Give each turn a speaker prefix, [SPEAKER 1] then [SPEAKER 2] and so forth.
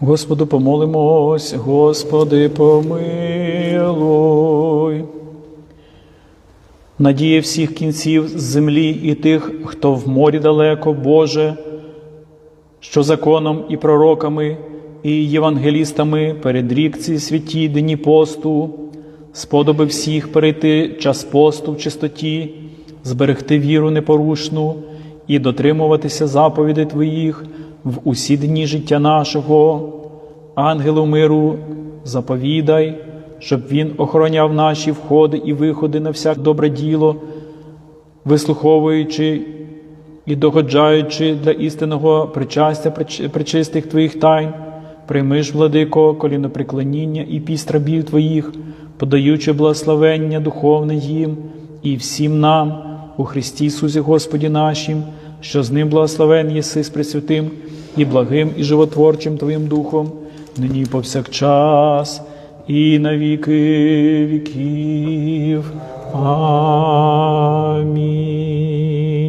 [SPEAKER 1] Господу помолимось, Господи, помилуй. Надія всіх кінців землі і тих, хто в морі далеко, Боже, що законом і пророками, і євангелістами передрік ці святі дні посту, сподоби всіх перейти час посту в чистоті, зберегти віру непорушну і дотримуватися заповідей Твоїх в усі дні життя нашого. Ангелу миру, заповідай, щоб він охороняв наші входи і виходи на всяк добре діло, вислуховуючи і догоджаючи для істинного причастя причистих Твоїх тайн, прийми ж, владико, колінопреклоніння і піст рабів Твоїх, подаючи благословення духовне їм і всім нам у Христі Ісусі Господі нашим, що з ним благословен єси з Пресвятим і благим і животворчим Твоїм Духом, нині і повсякчас і на віки віків. Амінь.